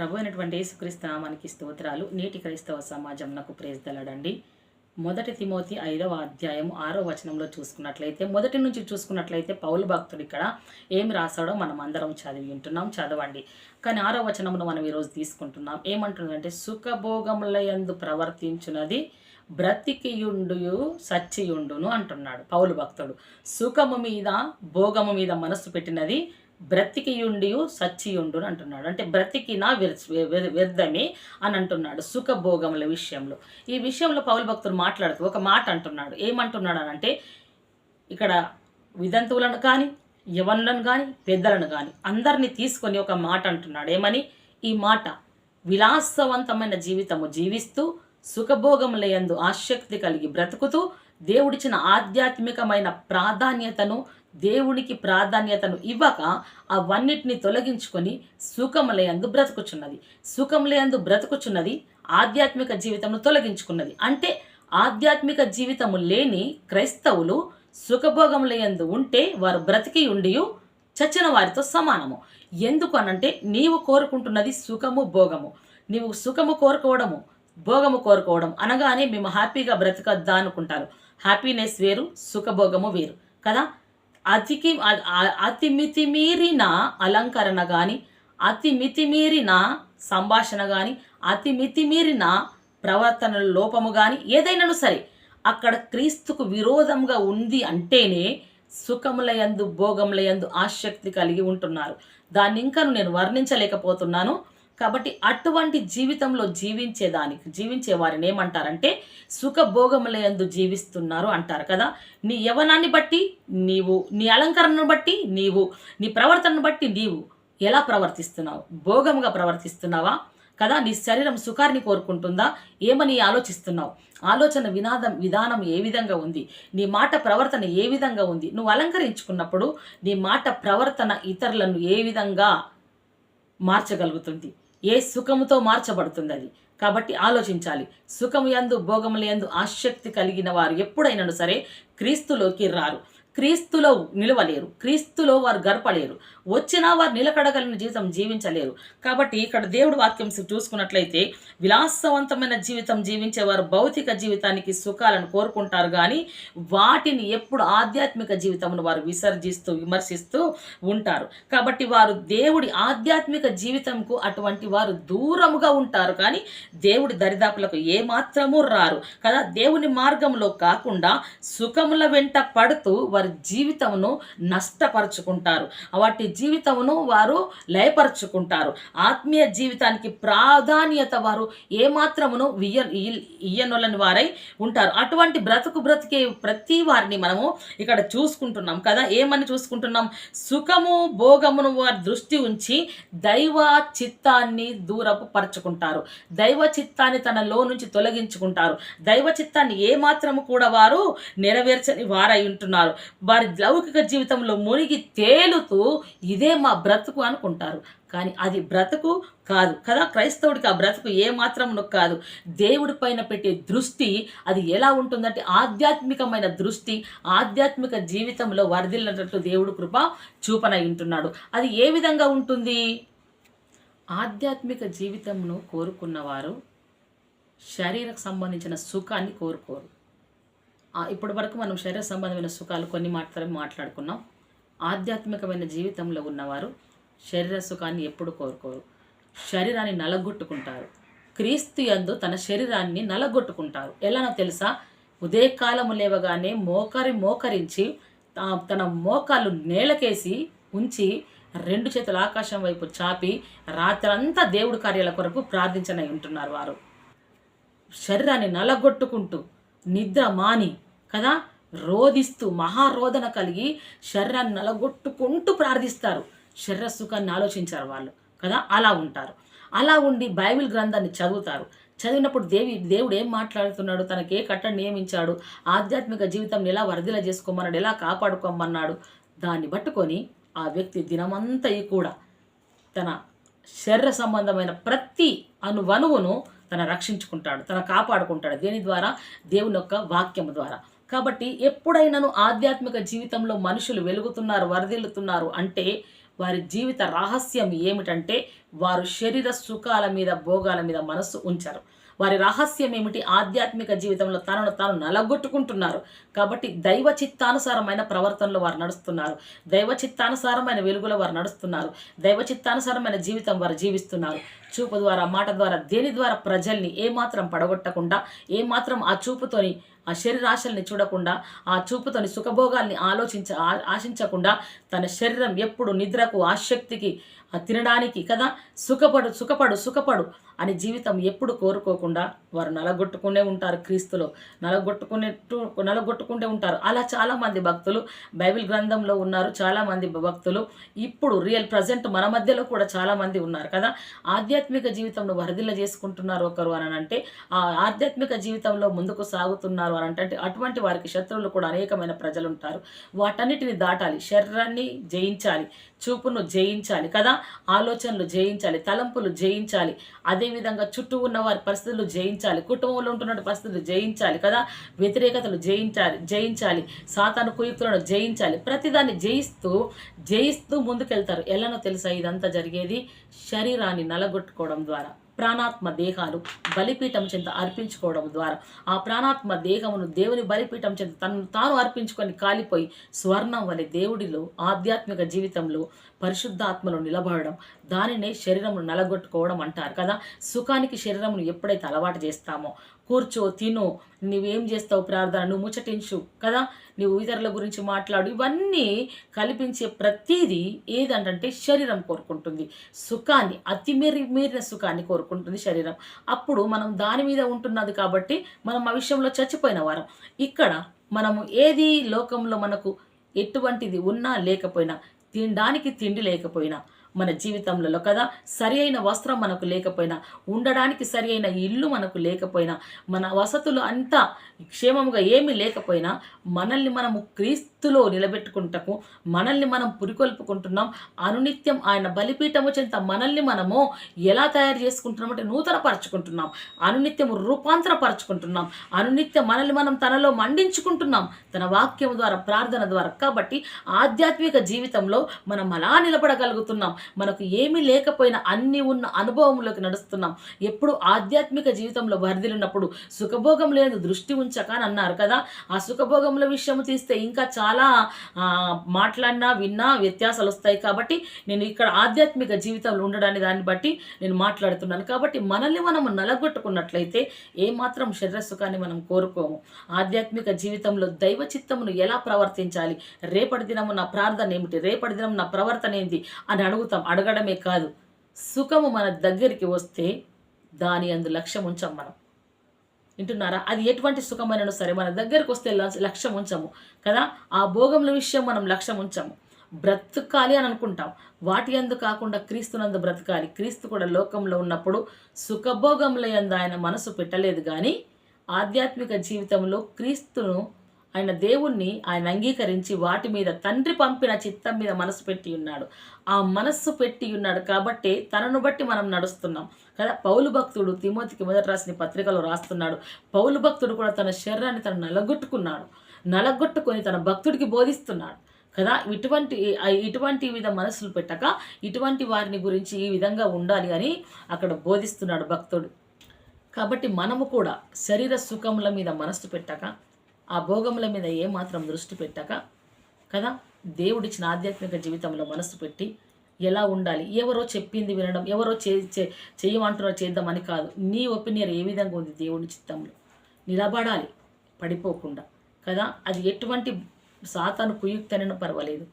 ప్రభు అయినటువంటి యేసుక్రీస్తు నామానికి స్తోత్రాలు. నేటి క్రైస్తవ సమాజం నాకు ప్రేజ్దలడండి మొదటి తిమోతి ఐదవ అధ్యాయం ఆరో వచనంలో చూసుకున్నట్లయితే మొదటి నుంచి చూసుకున్నట్లయితే పౌలు భక్తుడు ఇక్కడ ఏం రాశాడో మనం అందరం చదివి ఉంటున్నాం చదవండి. కానీ ఆరో వచనమును మనం ఈరోజు తీసుకుంటున్నాం ఏమంటుందంటే సుఖభోగములయందు ప్రవర్తించున్నది బ్రతికియుండు సచ్చియుండును అంటున్నాడు పౌలు భక్తుడు. సుఖము మీద భోగము మీద మనస్సు పెట్టినది బ్రతికియుండి సచ్చియుండును అంటున్నాడు. అంటే బ్రతికినా వ్యర్థమే అని అంటున్నాడు సుఖభోగముల విషయంలో. ఈ విషయంలో పౌలు భక్తుడు మాట్లాడుతూ ఒక మాట అంటున్నాడు. ఏమంటున్నాడు అని అంటే ఇక్కడ విదంతువులను కానీ యవనులను కానీ పెద్దలను కానీ అందరినీ తీసుకొని ఒక మాట అంటున్నాడు. ఏమని? ఈ మాట విలాసవంతమైన జీవితము జీవిస్తూ సుఖభోగములయందు ఆసక్తి కలిగి బ్రతుకుతూ దేవుడిచ్చిన ఆధ్యాత్మికమైన ప్రాధాన్యతను దేవునికి ప్రాధాన్యతను ఇవ్వక అవన్నిటిని తొలగించుకొని సుఖములయందు బ్రతుకుచున్నది. సుఖములయందు బ్రతుకుచున్నది ఆధ్యాత్మిక జీవితమును తొలగించుకున్నది. అంటే ఆధ్యాత్మిక జీవితము లేని క్రైస్తవులు సుఖభోగములయందు ఉంటే వారు బ్రతికి ఉండి చచ్చిన వారితో సమానము. ఎందుకు అనంటే నీవు కోరుకుంటున్నది సుఖము భోగము. నీవు సుఖము కోరుకోవడము భోగము కోరుకోవడం అనగానే మేము హ్యాపీగా బ్రతకద్దా అనుకుంటారు. హ్యాపీనెస్ వేరు సుఖభోగము వేరు. కదా? అతికి అతి మితిమీరిన అలంకరణ కానీ అతి మితిమీరిన సంభాషణ కానీ అతి మితిమీరిన ప్రవర్తన లోపము కానీ ఏదైనాను సరే అక్కడ క్రీస్తుకు విరోధంగా ఉంది అంటేనే సుఖములయందు భోగములయందు ఆసక్తి కలిగి ఉంటున్నారు. దాన్ని ఇంకా నేను వర్ణించలేకపోతున్నాను. కాబట్టి అటువంటి జీవితంలో జీవించేదానికి జీవించే వారిని ఏమంటారంటే సుఖభోగములందు జీవిస్తున్నారు అంటారు కదా. నీ యవనాన్ని బట్టి నీవు నీ అలంకరణను బట్టి నీవు నీ ప్రవర్తనను బట్టి నీవు ఎలా ప్రవర్తిస్తున్నావు? భోగముగా ప్రవర్తిస్తున్నావా? కదా నీ శరీరం సుఖాన్ని కోరుకుంటుందా? ఏమని ఆలోచిస్తున్నావు? ఆలోచన వినాదం విధానం ఏ విధంగా ఉంది? నీ మాట ప్రవర్తన ఏ విధంగా ఉంది? నువ్వు అలంకరించుకున్నప్పుడు నీ మాట ప్రవర్తన ఇతరులను ఏ విధంగా మార్చగలుగుతుంది? ఏ సుఖముతో మార్చబడుతుంది అది కాబట్టి ఆలోచించాలి. సుఖము యందు భోగముల యందు ఆసక్తి కలిగిన వారు ఎప్పుడైనా సరే క్రీస్తులోకి రారు. క్రీస్తులో నిలవలేరు క్రీస్తులో వారు గడపలేరు వచ్చినా వారు నిలకడగలిగిన జీవితం జీవించలేరు. కాబట్టి ఇక్కడ దేవుడు వాక్యం చూసుకున్నట్లయితే విలాసవంతమైన జీవితం జీవించే వారు భౌతిక జీవితానికి సుఖాలను కోరుకుంటారు కానీ వాటిని ఎప్పుడు ఆధ్యాత్మిక జీవితమును వారు విసర్జిస్తూ విమర్శిస్తూ ఉంటారు. కాబట్టి వారు దేవుడి ఆధ్యాత్మిక జీవితంకు అటువంటి వారు దూరముగా ఉంటారు కానీ దేవుడి దరిదాపులకు ఏమాత్రము రారు. కదా దేవుని మార్గంలో కాకుండా సుఖముల వెంట పడుతూ వారి జీవితమును నష్టపరుచుకుంటారు. వాటి జీవితమును వారు లయపరుచుకుంటారు. ఆత్మీయ జీవితానికి ప్రాధాన్యత వారు ఏమాత్రమును ఇయ్య- ఇయ్యనొలని వారై ఉంటారు. అటువంటి బ్రతుకు బ్రతికే ప్రతి వారిని మనము ఇక్కడ చూసుకుంటున్నాం కదా. ఏమని చూసుకుంటున్నాం? సుఖము భోగమును వారి దృష్టి ఉంచి దైవ చిత్తాన్ని దూరపు పరుచుకుంటారు. దైవ చిత్తాన్ని తనలో నుంచి తొలగించుకుంటారు. దైవ చిత్తాన్ని ఏమాత్రము కూడా వారు నెరవేర్చని వారై ఉంటున్నారు. వారి లౌకిక జీవితంలో మునిగి తేలుతూ ఇదే మా బ్రతుకు అనుకుంటారు. కానీ అది బ్రతుకు కాదు కదా క్రైస్తవుడికి ఆ బ్రతుకు ఏమాత్రమును కాదు. దేవుడి పైన పెట్టే దృష్టి అది ఎలా ఉంటుందంటే ఆధ్యాత్మికమైన దృష్టి ఆధ్యాత్మిక జీవితంలో వరదిల్లినట్లు దేవుడు కృప చూపనై ఉంటున్నాడు. అది ఏ విధంగా ఉంటుంది? ఆధ్యాత్మిక జీవితమును కోరుకున్నవారు శరీరకు సంబంధించిన సుఖాన్ని కోరుకోరు. ఇప్పటి వరకు మనం శరీర సంబంధమైన సుఖాలు కొన్ని మాత్రమే మాట్లాడుకున్నాం. ఆధ్యాత్మికమైన జీవితంలో ఉన్నవారు శరీర సుఖాన్ని ఎప్పుడు కోరుకోరు. శరీరాన్ని నలగొట్టుకుంటారు. క్రీస్తు యందు తన శరీరాన్ని నలగొట్టుకుంటారు. ఎలానో తెలుసా? ఉదయకాలము లేవగానే మోకరి మోకరించి తన మోకాలు నేలకేసి ఉంచి రెండు చేతుల ఆకాశం వైపు చాపి రాత్రంతా దేవుడి కార్యాల కొరకు ప్రార్థించనై ఉంటున్నారు వారు. శరీరాన్ని నలగొట్టుకుంటూ నిద్ర మాని కదా? రోధిస్తూ మహారోధన కలిగి శరీరాన్ని నలగొట్టుకుంటూ ప్రార్థిస్తారు. శర్ర సుఖాన్ని ఆలోచించారు వాళ్ళు కదా? అలా ఉంటారు. అలా ఉండి బైబిల్ గ్రంథాన్ని చదువుతారు. చదివినప్పుడు దేవి దేవుడు ఏం మాట్లాడుతున్నాడు? తనకి ఏ కట్టడి నియమించాడు? ఆధ్యాత్మిక జీవితం ఎలా వరదిల చేసుకోమన్నాడు? ఎలా కాపాడుకోమన్నాడు? దాన్ని పట్టుకొని ఆ వ్యక్తి దినమంతా కూడా తన శరీర సంబంధమైన ప్రతి అనువనువును తన రక్షించుకుంటాడు. తన కాపాడుకుంటాడు. దేని ద్వారా? దేవుని యొక్క వాక్యం ద్వారా. కాబట్టి ఎప్పుడైనాను ఆధ్యాత్మిక జీవితంలో మనుషులు వెలుగుతున్నారు వరదిల్లుతున్నారు అంటే వారి జీవిత రహస్యం ఏమిటంటే వారు శరీర సుఖాల మీద భోగాల మీద మనస్సు ఉంచారు. వారి రహస్యం ఏమిటి? ఆధ్యాత్మిక జీవితంలో తనను తాను నలగొట్టుకుంటున్నారు. కాబట్టి దైవ చిత్తానుసారమైన ప్రవర్తనలో వారు నడుస్తున్నారు. దైవ చిత్తానుసారమైన వెలుగులో వారు నడుస్తున్నారు. దైవ చిత్తానుసారమైన జీవితం వారు జీవిస్తున్నారు. చూపు ద్వారా మాట ద్వారా దేని ద్వారా ప్రజల్ని ఏమాత్రం పడగొట్టకుండా ఏమాత్రం ఆ చూపుతోని ఆ శరీరాశల్ని చూడకుండా ఆ చూపుతోని సుఖభోగాల్ని ఆలోచించ ఆ- ఆశించకుండా తన శరీరం ఎప్పుడు నిద్రకు ఆసక్తికి తినడానికి కదా? సుఖపడు సుఖపడు సుఖపడు. అని జీవితం ఎప్పుడు కోరుకోకుండా వారు నలగొట్టుకునే ఉంటారు క్రీస్తులో. నలగొట్టుకునేట్టు నలగొట్టుకుంటే ఉంటారు. అలా చాలామంది భక్తులు బైబిల్ గ్రంథంలో ఉన్నారు. చాలామంది భక్తులు ఇప్పుడు రియల్ ప్రజెంట్ మన మధ్యలో కూడా చాలామంది ఉన్నారు కదా. ఆధ్యాత్మిక జీవితంలో వరదిల్ల చేసుకుంటున్నారు ఒకరు అని అంటే ఆ ఆధ్యాత్మిక జీవితంలో ముందుకు సాగుతున్నారు అని అంటే అటువంటి వారికి శత్రువులు కూడా అనేకమైన ప్రజలు ఉంటారు. వాటన్నిటిని దాటాలి. శరీరాన్ని జయించాలి. చూపును జయించాలి కదా. ఆలోచనలు జయించాలి. తలంపులు జయించాలి. అదే అదేవిధంగా చుట్టూ ఉన్న వారి పరిస్థితులు జయించాలి. కుటుంబంలో ఉంటున్న పరిస్థితులు జయించాలి కదా? వ్యతిరేకతలు జయించాలి జయించాలి. సాతాను కుయుక్తులను జయించాలి. ప్రతిదాన్ని జయిస్తూ జయిస్తూ ముందుకెళ్తారు. ఎలానో తెలుసా ఇదంతా జరిగేది? శరీరాన్ని నలగొట్టుకోవడం ద్వారా. ప్రాణాత్మ దేహాలు బలిపీఠం చెంత అర్పించుకోవడం ద్వారా. ఆ ప్రాణాత్మ దేహమును దేవుని బలిపీఠం చెంత తను తాను అర్పించుకొని కాలిపోయి స్వర్ణం వలె దేవుడిలో ఆధ్యాత్మిక జీవితంలో పరిశుద్ధాత్మలో నిలబడడం దానినే శరీరమును నలగొట్టుకోవడం అంటారు కదా. సుఖానికి శరీరమును ఎప్పుడైతే అలవాటు చేస్తామో కూర్చో తిను. నువ్వేం చేస్తావు ప్రార్థన? నువ్వు ముచ్చటించు కదా? నువ్వు ఇతరుల గురించి మాట్లాడు. ఇవన్నీ కల్పించే ప్రతిదీ ఏదంటే శరీరం కోరుకుంటుంది. సుఖాన్ని అతిమీరి మీరిన సుఖాన్ని కోరుకుంటుంది శరీరం. అప్పుడు మనం దాని మీద ఉంటున్నది కాబట్టి మనం ఆ విషయంలో చచ్చిపోయిన వారం. ఇక్కడ మనము ఏది లోకంలో మనకు ఎటువంటిది ఉన్నా లేకపోయినా తినడానికి తిండి లేకపోయినా మన జీవితంలో కదా? సరి అయిన వస్త్రం మనకు లేకపోయినా ఉండడానికి సరి అయిన ఇల్లు మనకు లేకపోయినా మన వసతులు అంతా క్షేమముగా ఏమీ లేకపోయినా మనల్ని మనము క్రీస్తులో నిలబెట్టుకుంటకు మనల్ని మనం పురికొల్పుకుంటున్నాం. అనునిత్యం ఆయన బలిపీఠము చెంత మనల్ని మనము ఎలా తయారు చేసుకుంటున్నాం అంటే నూతన పరచుకుంటున్నాం అనునిత్యము రూపాంతరపరచుకుంటున్నాం. అనునిత్యం మనల్ని మనం తనలో మండించుకుంటున్నాం. తన వాక్యం ద్వారా ప్రార్థన ద్వారా. కాబట్టి ఆధ్యాత్మిక జీవితంలో మనం అలా నిలబడగలుగుతున్నాం. మనకు ఏమీ లేకపోయినా అన్నీ ఉన్న అనుభవంలోకి నడుస్తున్నాం. ఎప్పుడు ఆధ్యాత్మిక జీవితంలో వరదిలున్నప్పుడు సుఖభోగం లేని దృష్టి ఉంచక అని అన్నారు కదా. ఆ సుఖభోగముల విషయము తీస్తే ఇంకా చాలా మాట్లాడినా విన్నా వ్యత్యాసాలు వస్తాయి కాబట్టి నేను ఇక్కడ ఆధ్యాత్మిక జీవితంలో ఉండడాన్ని దాన్ని బట్టి నేను మాట్లాడుతున్నాను. కాబట్టి మనల్ని మనం నలగొట్టుకున్నట్లయితే ఏమాత్రం శరీర సుఖాన్ని మనం కోరుకోము. ఆధ్యాత్మిక జీవితంలో దైవ చిత్తమును ఎలా ప్రవర్తించాలి? రేపటి దినము నా ప్రార్థన ఏమిటి? రేపటి దినం నా ప్రవర్తన ఏంటి అని అడుగుతాం. అడగడమే కాదు. సుఖము మన దగ్గరికి వస్తే దాని అందు లక్ష్యం ఉంచాం మనం. వింటున్నారా? అది ఎటువంటి సుఖమైన సరే మన దగ్గరకు వస్తే లక్ష్యం ఉంచము. కదా? ఆ భోగముల విషయం మనం లక్ష్యం ఉంచము. బ్రతకాలి అని అనుకుంటాం. వాటి అందు కాకుండా క్రీస్తునందు బ్రతకాలి. క్రీస్తు కూడా లోకంలో ఉన్నప్పుడు సుఖభోగముల ఎందు ఆయన మనసు పెట్టలేదు కానీ ఆధ్యాత్మిక జీవితంలో క్రీస్తును ఆయన దేవుణ్ణి ఆయన అంగీకరించి వాటి మీద తండ్రి పంపిన చిత్తం మీద మనసు పెట్టి ఉన్నాడు. ఆ మనస్సు పెట్టి ఉన్నాడు కాబట్టి తనను బట్టి మనం నడుస్తున్నాం. కదా? పౌలు భక్తుడు తిమోతికి మొదటి రాసిన పత్రికలో రాస్తున్నాడు. పౌలు భక్తుడు కూడా తన శరీరాన్ని తను నలగొట్టుకున్నాడు. నలగొట్టుకొని తన భక్తుడికి బోధిస్తున్నాడు. కదా? ఇటువంటి ఇటువంటి విధ మనసులు పెట్టక ఇటువంటి వారిని గురించి ఈ విధంగా ఉండాలి అని అక్కడ బోధిస్తున్నాడు భక్తుడు. కాబట్టి మనము కూడా శరీర సుఖముల మీద మనసు పెట్టక ఆ భోగముల మీద ఏమాత్రం దృష్టి పెట్టక కదా? దేవుడిచ్చిన ఆధ్యాత్మిక జీవితంలో మనసు పెట్టి ఎలా ఉండాలి? ఎవరో చెప్పింది వినడం ఎవరో చే చే- చేద్దామని కాదు. నీ ఒపీనియన్ ఏ విధంగా ఉంది దేవుడి చిత్తంలో? నిలబడాలి పడిపోకుండా కదా? అది ఎటువంటి సాతాను కుయుక్తనైనా పర్వాలేదు.